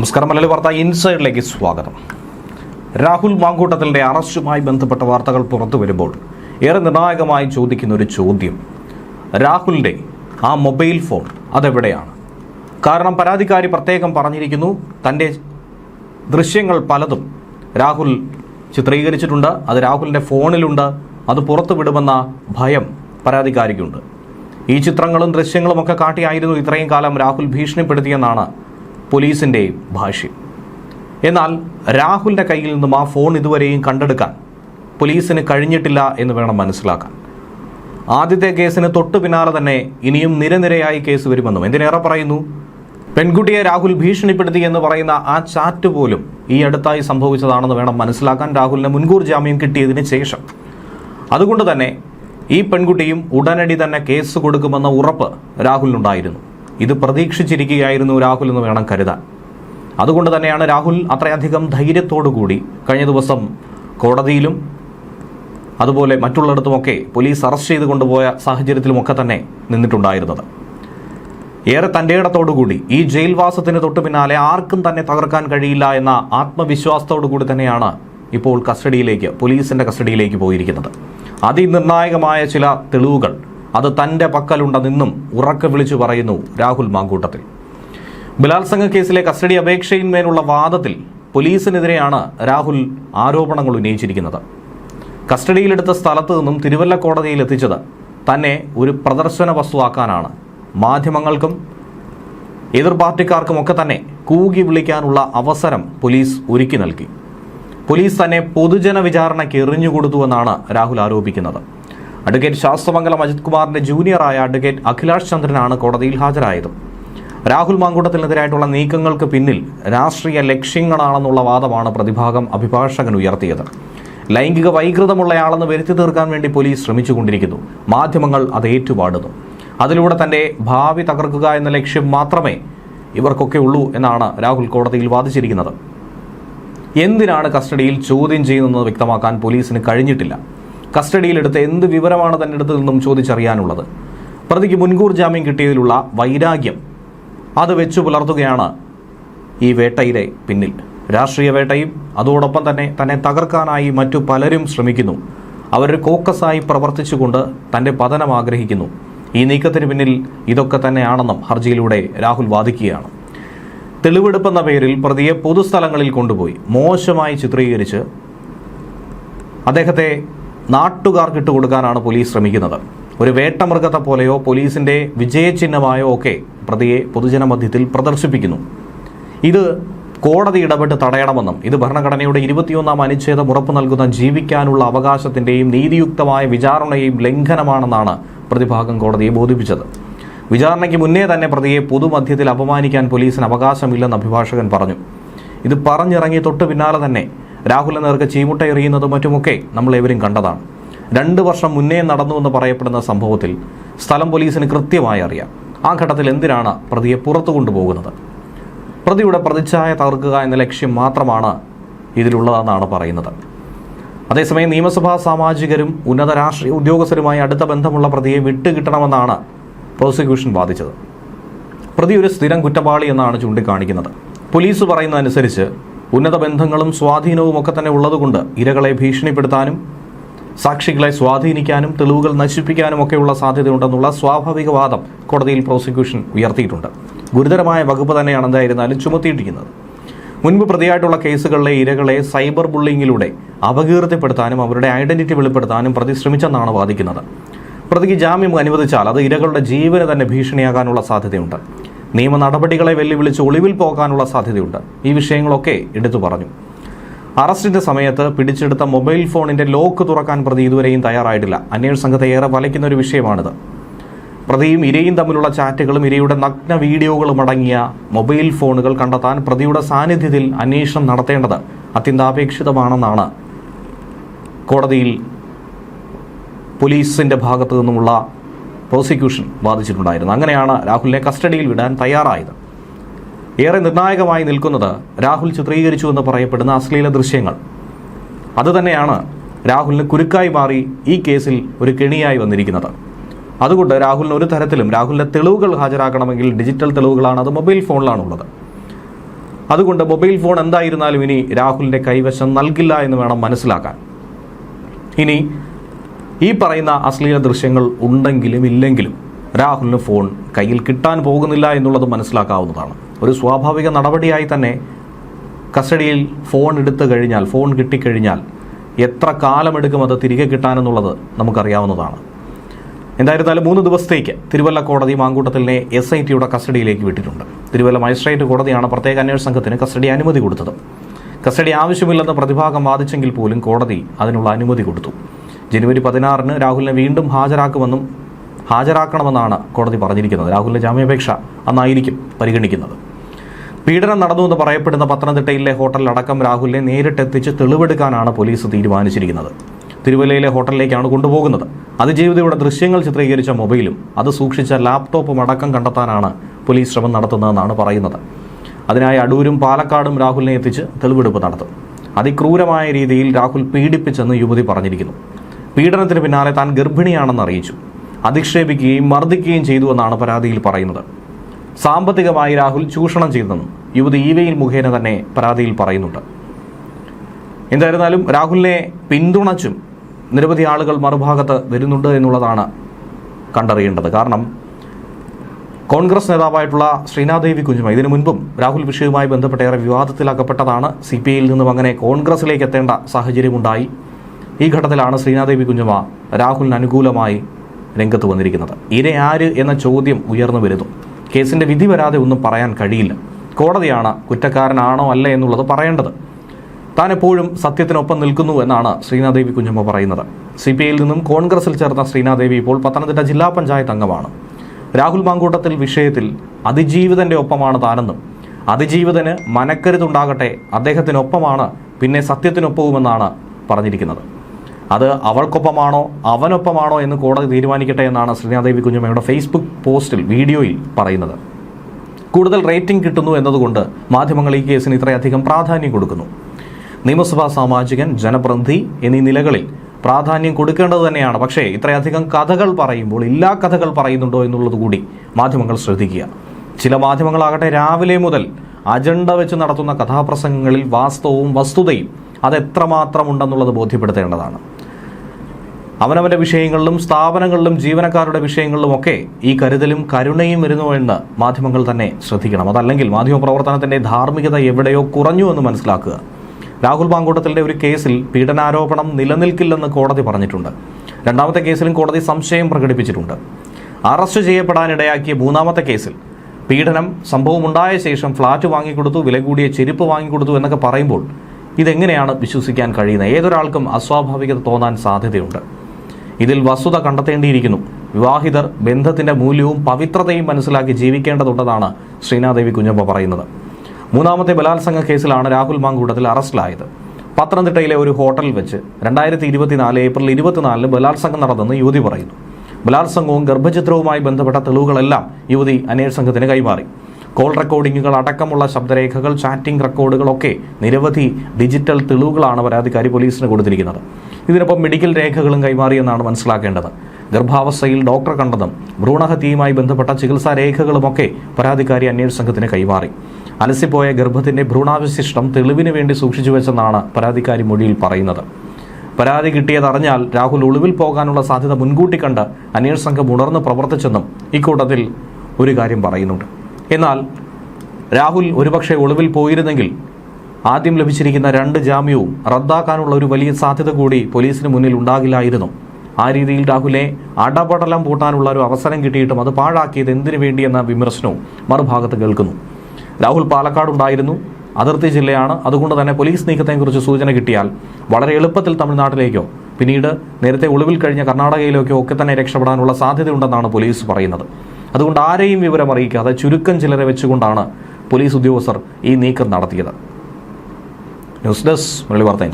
നമസ്കാരം. മലയാളി വാർത്ത ഇൻസൈഡിലേക്ക് സ്വാഗതം. രാഹുൽ മാങ്കൂട്ടത്തിന്റെ അറസ്റ്റുമായി ബന്ധപ്പെട്ട വാർത്തകൾ പുറത്തു വരുമ്പോൾ ഏറെ നിർണായകമായി ചോദിക്കുന്ന ഒരു ചോദ്യം. രാഹുലിന്റെ ആ മൊബൈൽ ഫോൺ അതെവിടെയാണ്? കാരണം പരാതിക്കാരി പ്രത്യേകം പറഞ്ഞിരിക്കുന്നു. തന്റെ ദൃശ്യങ്ങൾ പലതും രാഹുൽ ചിത്രീകരിച്ചിട്ടുണ്ട്. അത് രാഹുലിന്റെ ഫോണിലുണ്ട്. അത് പുറത്തു വിടുമെന്ന ഭയം പരാതിക്കാരിക്കുണ്ട്. ഈ ചിത്രങ്ങളും ദൃശ്യങ്ങളും ഒക്കെ കാട്ടിയായിരുന്നു ഇത്രയും കാലം രാഹുൽ ഭീഷണിപ്പെടുത്തിയെന്നാണ് പോലീസിന്റെ ഭാഷ്യം എന്നാൽ രാഹുലിന്റെ കയ്യിൽ നിന്നും ആ ഫോൺ ഇതുവരെയും കണ്ടെടുക്കാൻ പോലീസിന് കഴിഞ്ഞിട്ടില്ല എന്ന് വേണം മനസ്സിലാക്കാൻ. ആദ്യത്തെ കേസിന് തൊട്ടു പിന്നാലെ തന്നെ ഇനിയും നിരനിരയായി കേസ് വരുമെന്നും. എന്തിനേറെ പറയുന്നു? പെൺകുട്ടിയെ രാഹുൽ ഭീഷണിപ്പെടുത്തി എന്ന് പറയുന്ന ആ ചാറ്റ് പോലും ഈ അടുത്തായി സംഭവിച്ചതാണെന്ന് വേണം മനസ്സിലാക്കാൻ രാഹുലിന് മുൻകൂർ ജാമ്യം കിട്ടിയതിന് ശേഷം. അതുകൊണ്ട് തന്നെ ഈ പെൺകുട്ടിയും ഉടനടി തന്നെ കേസ് കൊടുക്കുമെന്ന ഉറപ്പ് രാഹുലിനുണ്ടായിരുന്നു. ഇത് പ്രതീക്ഷിച്ചിരിക്കുകയായിരുന്നു രാഹുൽ എന്ന് വേണം കരുതാൻ. അതുകൊണ്ട് തന്നെയാണ് രാഹുൽ അത്രയധികം കൂടി കഴിഞ്ഞ ദിവസം കോടതിയിലും അതുപോലെ മറ്റുള്ളിടത്തുമൊക്കെ പോലീസ് അറസ്റ്റ് ചെയ്ത് കൊണ്ടുപോയ സാഹചര്യത്തിലുമൊക്കെ തന്നെ നിന്നിട്ടുണ്ടായിരുന്നത്. ഏറെ തന്റെ ഇടത്തോടുകൂടി ഈ ജയിൽവാസത്തിന് തൊട്ടു പിന്നാലെ ആർക്കും തന്നെ തകർക്കാൻ കഴിയില്ല എന്ന ആത്മവിശ്വാസത്തോടു കൂടി തന്നെയാണ് ഇപ്പോൾ കസ്റ്റഡിയിലേക്ക് പോലീസിന്റെ കസ്റ്റഡിയിലേക്ക് പോയിരിക്കുന്നത്. അതിനിർണായകമായ ചില തെളിവുകൾ അത് തന്റെ പക്കലുണ്ടെന്നും ഉറക്കെ വിളിച്ചു പറയുന്നു രാഹുൽ മാങ്കൂട്ടത്തിൽ. ബലാത്സംഗ കേസിലെ കസ്റ്റഡി അപേക്ഷയിന്മേലുള്ള വാദത്തിൽ പോലീസിനെതിരെയാണ് രാഹുൽ ആരോപണങ്ങൾ ഉന്നയിച്ചിരിക്കുന്നത്. കസ്റ്റഡിയിലെടുത്ത സ്ഥലത്തു നിന്നും തിരുവല്ല കോടതിയിൽ എത്തിച്ചത് തന്നെ ഒരു പ്രദർശന വസ്തുവാക്കാനാണ്. മാധ്യമങ്ങൾക്കും എതിർ പാർട്ടിക്കാർക്കുമൊക്കെ തന്നെ കൂകി വിളിക്കാനുള്ള അവസരം പോലീസ് ഒരുക്കി നൽകി. പോലീസ് തന്നെ പൊതുജന വിചാരണയ്ക്ക് എറിഞ്ഞുകൊടുത്തുവെന്നാണ് രാഹുൽ ആരോപിക്കുന്നത്. അഡ്വക്കേറ്റ് ശാസ്ത്രമംഗലം അജിത് കുമാറിന്റെ ജൂനിയറായ അഡ്വക്കേറ്റ് അഖിലാഷ് ചന്ദ്രനാണ് കോടതിയിൽ ഹാജരായത്. രാഹുൽ മാങ്കൂട്ടത്തിനെതിരായിട്ടുള്ള നീക്കങ്ങൾക്ക് പിന്നിൽ രാഷ്ട്രീയ ലക്ഷ്യങ്ങളാണെന്നുള്ള വാദമാണ് പ്രതിഭാഗം അഭിഭാഷകൻ ഉയർത്തിയത്. ലൈംഗിക വൈകൃതമുള്ളയാളെന്ന് വരുത്തി തീർക്കാൻ വേണ്ടി പോലീസ് ശ്രമിച്ചുകൊണ്ടിരിക്കുന്നു. മാധ്യമങ്ങൾ അത് ഏറ്റുപാടുന്നു അതിലൂടെ തന്റെ ഭാവി തകർക്കുക എന്ന ലക്ഷ്യം മാത്രമേ ഇവർക്കൊക്കെ ഉള്ളൂ എന്നാണ് രാഹുൽ കോടതിയിൽ വാദിച്ചിരിക്കുന്നത്. എന്തിനാണ് കസ്റ്റഡിയിൽ ചോദ്യം ചെയ്യുന്നതെന്ന് വ്യക്തമാക്കാൻ പോലീസിന് കഴിഞ്ഞിട്ടില്ല. കസ്റ്റഡിയിലെടുത്ത് എന്ത് വിവരമാണ് തന്റെ അടുത്ത് നിന്നും ചോദിച്ചറിയാനുള്ളത്? പ്രതിക്ക് മുൻകൂർ ജാമ്യം കിട്ടിയതിലുള്ള വൈരാഗ്യം അത് വെച്ചു പുലർത്തുകയാണ് ഈ വേട്ടയിലെ പിന്നിൽ. രാഷ്ട്രീയ വേട്ടയും അതോടൊപ്പം തന്നെ തന്നെ തകർക്കാനായി മറ്റു പലരും ശ്രമിക്കുന്നു. അവരൊരു കോക്കസായി പ്രവർത്തിച്ചുകൊണ്ട് തന്റെ പതനം ആഗ്രഹിക്കുന്നു. ഈ നീക്കത്തിന് പിന്നിൽ ഇതൊക്കെ തന്നെയാണെന്നും ഹർജിയിലൂടെ രാഹുൽ വാദിക്കുകയാണ്. തെളിവെടുപ്പെന്ന പേരിൽ പ്രതിയെ പൊതുസ്ഥലങ്ങളിൽ കൊണ്ടുപോയി. മോശമായി ചിത്രീകരിച്ച് അദ്ദേഹത്തെ നാട്ടുകാർക്ക് ഇട്ടുകൊടുക്കാനാണ് പോലീസ് ശ്രമിക്കുന്നത്. ഒരു വേട്ടമൃഗത്തെ പോലെയോ പോലീസിന്റെ വിജയചിഹ്നമായോ ഒക്കെ പ്രതിയെ പൊതുജനമധ്യത്തിൽ പ്രദർശിപ്പിക്കുന്നു. ഇത് കോടതി ഇടപെട്ട് തടയണമെന്നും ഇത് ഭരണഘടനയുടെ ഇരുപത്തിയൊന്നാം അനുച്ഛേദം ഉറപ്പു നൽകുന്ന ജീവിക്കാനുള്ള അവകാശത്തിന്റെയും നീതിയുക്തമായ വിചാരണയെയും ലംഘനമാണെന്നാണ് പ്രതിഭാഗം കോടതിയെ ബോധിപ്പിച്ചത്. വിചാരണയ്ക്ക് മുന്നേ തന്നെ പ്രതിയെ പൊതുമധ്യത്തിൽ അപമാനിക്കാൻ പോലീസിന് അവകാശമില്ലെന്ന് അഭിഭാഷകൻ പറഞ്ഞു. ഇത് പറഞ്ഞിറങ്ങി തൊട്ട് പിന്നാലെ തന്നെ രാഹുലിന് നേർക്ക് ചീമുട്ട എറിയുന്നതും മറ്റുമൊക്കെ നമ്മൾ ഏവരും കണ്ടതാണ്. രണ്ട് വർഷം മുന്നേ നടന്നുവെന്ന് പറയപ്പെടുന്ന സംഭവത്തിൽ സ്ഥലം പോലീസിന് കൃത്യമായി അറിയാം. ആ ഘട്ടത്തിൽ എന്തിനാണ് പ്രതിയെ പുറത്തു കൊണ്ടുപോകുന്നത്? പ്രതിയുടെ പ്രതിച്ഛായ തകർക്കുക എന്ന ലക്ഷ്യം മാത്രമാണ് ഇതിലുള്ളതെന്നാണ് പറയുന്നത്. അതേസമയം നിയമസഭാ സാമാജികരും ഉന്നത രാഷ്ട്രീയ ഉദ്യോഗസ്ഥരുമായി അടുത്ത ബന്ധമുള്ള പ്രതിയെ വിട്ടുകിട്ടണമെന്നാണ് പ്രോസിക്യൂഷൻ വാദിച്ചത്. പ്രതി ഒരു സ്ഥിരം കുറ്റവാളി എന്നാണ് ചൂണ്ടിക്കാണിക്കുന്നത്. പോലീസ് പറയുന്നതനുസരിച്ച് ഉന്നത ബന്ധങ്ങളും സ്വാധീനവും ഒക്കെ തന്നെ ഉള്ളതുകൊണ്ട് ഇരകളെ ഭീഷണിപ്പെടുത്താനും സാക്ഷികളെ സ്വാധീനിക്കാനും തെളിവുകൾ നശിപ്പിക്കാനും ഒക്കെയുള്ള സാധ്യതയുണ്ടെന്നുള്ള സ്വാഭാവിക വാദം കോടതിയിൽ പ്രോസിക്യൂഷൻ ഉയർത്തിയിട്ടുണ്ട്. ഗുരുതരമായ വകുപ്പ് തന്നെയാണ് എന്തായിരുന്നാലും ചുമത്തിയിട്ടിരിക്കുന്നത്. മുൻപ് പ്രതിയായിട്ടുള്ള കേസുകളിലെ ഇരകളെ സൈബർ ബുള്ളിങ്ങിലൂടെ അപകീർത്തിപ്പെടുത്താനും അവരുടെ ഐഡന്റിറ്റി വെളിപ്പെടുത്താനും പ്രതി ശ്രമിച്ചെന്നാണ് വാദിക്കുന്നത്. പ്രതിക്ക് ജാമ്യം അനുവദിച്ചാൽ അത് ഇരകളുടെ ജീവന് തന്നെ ഭീഷണിയാകാനുള്ള സാധ്യതയുണ്ട്. നിയമ നടപടികളെ വെല്ലുവിളിച്ച് ഒളിവിൽ പോകാനുള്ള സാധ്യതയുണ്ട്. ഈ വിഷയങ്ങളൊക്കെ എടുത്തു പറഞ്ഞു. അറസ്റ്റിന്റെ സമയത്ത് പിടിച്ചെടുത്ത മൊബൈൽ ഫോണിന്റെ ലോക്ക് തുറക്കാൻ പ്രതി ഇതുവരെയും തയ്യാറായിട്ടില്ല. അന്വേഷണ സംഘത്തെ ഏറെ വലയ്ക്കുന്ന ഒരു വിഷയമാണിത്. പ്രതിയും ഇരയും തമ്മിലുള്ള ചാറ്റുകളും ഇരയുടെ നഗ്ന വീഡിയോകളും അടങ്ങിയ മൊബൈൽ ഫോണുകൾ കണ്ടെത്താൻ പ്രതിയുടെ സാന്നിധ്യത്തിൽ അന്വേഷണം നടത്തേണ്ടത് അത്യന്താപേക്ഷിതമാണെന്നാണ് കോടതിയിൽ പോലീസിന്റെ ഭാഗത്തു നിന്നുമുള്ള പ്രോസിക്യൂഷൻ വാദിച്ചിട്ടുണ്ടായിരുന്നു. അങ്ങനെയാണ് രാഹുലിനെ കസ്റ്റഡിയിൽ വിടാൻ തയ്യാറായത്. ഏറെ നിർണായകമായി നിൽക്കുന്നത് രാഹുൽ ചിത്രീകരിച്ചു എന്ന് പറയപ്പെടുന്ന അശ്ലീല ദൃശ്യങ്ങൾ. അതുതന്നെയാണ് രാഹുലിന് കുരുക്കായി മാറി ഈ കേസിൽ ഒരു കെണിയായി വന്നിരിക്കുന്നത്. അതുകൊണ്ട് രാഹുലിന് ഒരു തരത്തിലും രാഹുലിന്റെ തെളിവുകൾ ഹാജരാക്കണമെങ്കിൽ ഡിജിറ്റൽ തെളിവുകളാണ് അത് മൊബൈൽ ഫോണിലാണുള്ളത്. അതുകൊണ്ട് മൊബൈൽ ഫോൺ എന്തായിരുന്നാലും ഇനി രാഹുലിന്റെ കൈവശം നൽകില്ല എന്ന് വേണം മനസ്സിലാക്കാൻ. ഇനി ഈ പറയുന്ന അശ്ലീല ദൃശ്യങ്ങൾ ഉണ്ടെങ്കിലും ഇല്ലെങ്കിലും രാഹുലിന് ഫോൺ കയ്യിൽ കിട്ടാൻ പോകുന്നില്ല എന്നുള്ളത് മനസ്സിലാക്കാവുന്നതാണ്. ഒരു സ്വാഭാവിക നടപടിയായി തന്നെ കസ്റ്റഡിയിൽ ഫോൺ എടുത്തു കഴിഞ്ഞാൽ ഫോൺ കിട്ടിക്കഴിഞ്ഞാൽ എത്ര കാലമെടുക്കും അത് തിരികെ കിട്ടാനെന്നുള്ളത് നമുക്കറിയാവുന്നതാണ്. എന്തായിരുന്നാലും മൂന്ന് ദിവസത്തേക്ക് തിരുവല്ല കോടതി മാങ്കൂട്ടത്തിലിനെ എസ് ഐ ടിയുടെ കസ്റ്റഡിയിലേക്ക് വിട്ടിട്ടുണ്ട്. തിരുവല്ല മജിസ്ട്രേറ്റ് കോടതിയാണ് പ്രത്യേക അന്വേഷണ സംഘത്തിന് കസ്റ്റഡി അനുമതി കൊടുത്തത്. കസ്റ്റഡി ആവശ്യമില്ലെന്ന് പ്രതിഭാഗം വാദിച്ചെങ്കിൽ പോലും കോടതി അതിനുള്ള അനുമതി കൊടുത്തു. ജനുവരി പതിനാറിന് രാഹുലിനെ വീണ്ടും ഹാജരാക്കുമെന്നും ഹാജരാക്കണമെന്നാണ് കോടതി പറഞ്ഞിരിക്കുന്നത്. രാഹുലിന്റെ ജാമ്യാപേക്ഷ അന്നായിരിക്കും പരിഗണിക്കുന്നത്. പീഡനം നടന്നു എന്ന് പറയപ്പെടുന്ന പത്തനംതിട്ടയിലെ ഹോട്ടലിലടക്കം രാഹുലിനെ നേരിട്ടെത്തിച്ച് തെളിവെടുക്കാനാണ് പോലീസ് തീരുമാനിച്ചിരിക്കുന്നത്. തിരുവല്ലയിലെ ഹോട്ടലിലേക്കാണ് കൊണ്ടുപോകുന്നത്. അതിജീവിതയുടെ ദൃശ്യങ്ങൾ ചിത്രീകരിച്ച മൊബൈലും അത് സൂക്ഷിച്ച ലാപ്ടോപ്പും അടക്കം കണ്ടെത്താനാണ് പോലീസ് ശ്രമം നടത്തുന്നതെന്നാണ് പറയുന്നത്. അതിനായി അടൂരും പാലക്കാടും രാഹുലിനെ എത്തിച്ച് തെളിവെടുപ്പ് നടത്തും. അതിക്രൂരമായ രീതിയിൽ രാഹുൽ പീഡിപ്പിച്ചെന്ന് യുവതി പറഞ്ഞിരിക്കുന്നു. പീഡനത്തിന് പിന്നാലെ താൻ ഗർഭിണിയാണെന്ന് അറിയിച്ചു. അധിക്ഷേപിക്കുകയും മർദ്ദിക്കുകയും ചെയ്തുവെന്നാണ് പരാതിയിൽ പറയുന്നത്. സാമ്പത്തികമായി രാഹുൽ ചൂഷണം ചെയ്തെന്നും യുവതി ഈവയിൽ മുഖേന തന്നെ പരാതിയിൽ പറയുന്നുണ്ട്. എന്തായിരുന്നാലും രാഹുലിനെ പിന്തുണച്ചും നിരവധി ആളുകൾ മറുഭാഗത്ത് വരുന്നുണ്ട് എന്നുള്ളതാണ് കണ്ടറിയേണ്ടത്. കാരണം കോൺഗ്രസ് നേതാവായിട്ടുള്ള ശ്രീനാദേവി കുഞ്ഞുമ ഇതിനു മുൻപും രാഹുൽ വിഷയവുമായി ബന്ധപ്പെട്ട ഏറെ വിവാദത്തിലാക്കപ്പെട്ടതാണ് സി പി ഐയിൽ നിന്നും അങ്ങനെ കോൺഗ്രസിലേക്ക് എത്തേണ്ട സാഹചര്യമുണ്ടായി. ഈ ഘട്ടത്തിലാണ് ശ്രീനാദേവി കുഞ്ഞുമ രാഹുലിന് അനുകൂലമായി രംഗത്ത് വന്നിരിക്കുന്നത്. ഇരെ ആര് എന്ന ചോദ്യം ഉയർന്നു വരുന്നു. കേസിന്റെ വിധി വരാതെ ഒന്നും പറയാൻ കഴിയില്ല. കോടതിയാണ് കുറ്റക്കാരനാണോ അല്ല എന്നുള്ളത് പറയേണ്ടത്. താൻ എപ്പോഴും സത്യത്തിനൊപ്പം നിൽക്കുന്നു എന്നാണ് ശ്രീനാദേവി കുഞ്ഞമ്മ പറയുന്നത്. സി പി ഐയിൽ നിന്നും കോൺഗ്രസിൽ ചേർന്ന ശ്രീനാദേവി ഇപ്പോൾ പത്തനംതിട്ട ജില്ലാ പഞ്ചായത്ത് അംഗമാണ്. രാഹുൽ മാങ്കൂട്ടത്തിൽ വിഷയത്തിൽ അതിജീവിതന്റെ ഒപ്പമാണ് താനെന്നും അതിജീവിതന് മനക്കരുതുണ്ടാകട്ടെ അദ്ദേഹത്തിനൊപ്പമാണ് പിന്നെ സത്യത്തിനൊപ്പവുമെന്നാണ് പറഞ്ഞിരിക്കുന്നത്. അത് അവൾക്കൊപ്പമാണോ അവനൊപ്പമാണോ എന്ന് കോടതി തീരുമാനിക്കട്ടെ എന്നാണ് ശ്രീനാദേവി കുഞ്ഞമ്മയുടെ ഫേസ്ബുക്ക് പോസ്റ്റിൽ വീഡിയോയിൽ പറയുന്നത്. കൂടുതൽ റേറ്റിംഗ് കിട്ടുന്നു എന്നതുകൊണ്ട് മാധ്യമങ്ങൾ ഈ കേസിന് ഇത്രയധികം പ്രാധാന്യം കൊടുക്കുന്നു. നിയമസഭാ സാമാജികൻ ജനപ്രതിനിധി എന്നീ നിലകളിൽ പ്രാധാന്യം കൊടുക്കേണ്ടത് തന്നെയാണ്. പക്ഷേ ഇത്രയധികം കഥകൾ പറയുമ്പോൾ എല്ലാ കഥകൾ പറയുന്നുണ്ടോ എന്നുള്ളത് കൂടി മാധ്യമങ്ങൾ ശ്രദ്ധിക്കുക. ചില മാധ്യമങ്ങളാകട്ടെ രാവിലെ മുതൽ അജണ്ട വെച്ച് നടത്തുന്ന കഥാപ്രസംഗങ്ങളിൽ വാസ്തവവും വസ്തുതയും അതെത്രമാത്രമുണ്ടെന്നുള്ളത് ബോധ്യപ്പെടുത്തേണ്ടതാണ്. അവനവന്റെ വിഷയങ്ങളിലും സ്ഥാപനങ്ങളിലും ജീവനക്കാരുടെ വിഷയങ്ങളിലും ഒക്കെ ഈ കരുതലും കരുണയും വരുന്നു എന്ന് മാധ്യമങ്ങൾ തന്നെ ശ്രദ്ധിക്കണം. അതല്ലെങ്കിൽ മാധ്യമ പ്രവർത്തനത്തിന്റെ ധാർമ്മികത എവിടെയോ കുറഞ്ഞു എന്ന് മനസ്സിലാക്കുക. രാഹുൽ പാങ്കൂട്ടത്തിന്റെ ഒരു കേസിൽ പീഡനാരോപണം നിലനിൽക്കില്ലെന്ന് കോടതി പറഞ്ഞിട്ടുണ്ട്. രണ്ടാമത്തെ കേസിലും കോടതി സംശയം പ്രകടിപ്പിച്ചിട്ടുണ്ട്. അറസ്റ്റ് ചെയ്യപ്പെടാനിടയാക്കിയ മൂന്നാമത്തെ കേസിൽ പീഡനം സംഭവമുണ്ടായ ശേഷം ഫ്ളാറ്റ് വാങ്ങിക്കൊടുത്തു വില കൂടിയ ചെരുപ്പ് വാങ്ങിക്കൊടുത്തു എന്നൊക്കെ പറയുമ്പോൾ ഇതെങ്ങനെയാണ് വിശ്വസിക്കാൻ കഴിയുന്നത്? ഏതൊരാൾക്കും അസ്വാഭാവികത തോന്നാൻ സാധ്യതയുണ്ട്. ഇതിൽ വസ്തുത കണ്ടെത്തേണ്ടിയിരിക്കുന്നു. വിവാഹിതർ ബന്ധത്തിന്റെ മൂല്യവും പവിത്രതയും മനസ്സിലാക്കി ജീവിക്കേണ്ടതുണ്ടെന്നാണ് ശ്രീനാദേവി കുഞ്ഞപ്പ പറയുന്നത്. മൂന്നാമത്തെ ബലാത്സംഗ കേസിലാണ് രാഹുൽ മാങ്കൂട്ടത്തിൽ അറസ്റ്റിലായത്. പത്തനംതിട്ടയിലെ ഒരു ഹോട്ടലിൽ വെച്ച് രണ്ടായിരത്തി ഇരുപത്തിനാല് ഏപ്രിൽ ഇരുപത്തിനാലിന് ബലാത്സംഗം നടന്നെന്ന് യുവതി പറയുന്നു. ബലാത്സംഗവും ഗർഭചിത്രവുമായി ബന്ധപ്പെട്ട തെളിവുകളെല്ലാം യുവതി അന്വേഷണ സംഘത്തിന് കൈമാറി. കോൾ റെക്കോർഡിങ്ങുകൾ അടക്കമുള്ള ശബ്ദരേഖകൾ ചാറ്റിംഗ് റെക്കോർഡുകളൊക്കെ നിരവധി ഡിജിറ്റൽ തെളിവുകളാണ് പരാതിക്കാരി പോലീസിന് കൊടുത്തിരിക്കുന്നത്. ഇതിനൊപ്പം മെഡിക്കൽ രേഖകളും കൈമാറിയെന്നാണ് മനസ്സിലാക്കേണ്ടത്. ഗർഭാവസ്ഥയിൽ ഡോക്ടർ കണ്ടതും ഭ്രൂണഹത്യയുമായി ബന്ധപ്പെട്ട ചികിത്സാ രേഖകളുമൊക്കെ പരാതിക്കാരി അന്വേഷണ സംഘത്തിന് കൈമാറി. അലസിപ്പോയ ഗർഭത്തിന്റെ ഭ്രൂണാവശിഷ്ടം തെളിവിന് വേണ്ടി സൂക്ഷിച്ചു വെച്ചെന്നാണ് പരാതിക്കാരി മൊഴിയിൽ പറയുന്നത്. പരാതി കിട്ടിയതറിഞ്ഞാൽ രാഹുൽ ഒളിവിൽ പോകാനുള്ള സാധ്യത മുൻകൂട്ടി കണ്ട് അന്വേഷണ സംഘം ഉണർന്ന് പ്രവർത്തിച്ചെന്നും ഇക്കൂട്ടത്തിൽ ഒരു കാര്യം പറയുന്നുണ്ട്. എന്നാൽ രാഹുൽ ഒരുപക്ഷെ ഒളിവിൽ പോയിരുന്നെങ്കിൽ ആദ്യം ലഭിച്ചിരിക്കുന്ന രണ്ട് ജാമ്യവും റദ്ദാക്കാനുള്ള ഒരു വലിയ സാധ്യത കൂടി പോലീസിന് മുന്നിൽ ഉണ്ടാകില്ലായിരുന്നു. ആ രീതിയിൽ രാഹുലെ അടപടലം പൂട്ടാനുള്ള ഒരു അവസരം കിട്ടിയിട്ടും അത് പാഴാക്കിയത് എന്തിനു വേണ്ടിയെന്ന വിമർശനവും മറുഭാഗത്ത് കേൾക്കുന്നു. രാഹുൽ പാലക്കാട് ഉണ്ടായിരുന്നു. അതിർത്തി ജില്ലയാണ്. അതുകൊണ്ട് തന്നെ പോലീസ് നീക്കത്തെക്കുറിച്ച് സൂചന കിട്ടിയാൽ വളരെ എളുപ്പത്തിൽ തമിഴ്നാട്ടിലേക്കോ പിന്നീട് നേരത്തെ ഒളിവിൽ കഴിഞ്ഞ കർണാടകയിലേക്കോ ഒക്കെ തന്നെ രക്ഷപ്പെടാനുള്ള സാധ്യതയുണ്ടെന്നാണ് പോലീസ് പറയുന്നത്. അതുകൊണ്ട് ആരെയും വിവരം അറിയിക്കാതെ ചുരുക്കം ചിലരെ വെച്ചുകൊണ്ടാണ് പോലീസ് ഉദ്യോഗസ്ഥർ ഈ നീക്കം നടത്തിയത്. ന്യൂസ് ഡെസ്ക് മുരളി വാർത്ത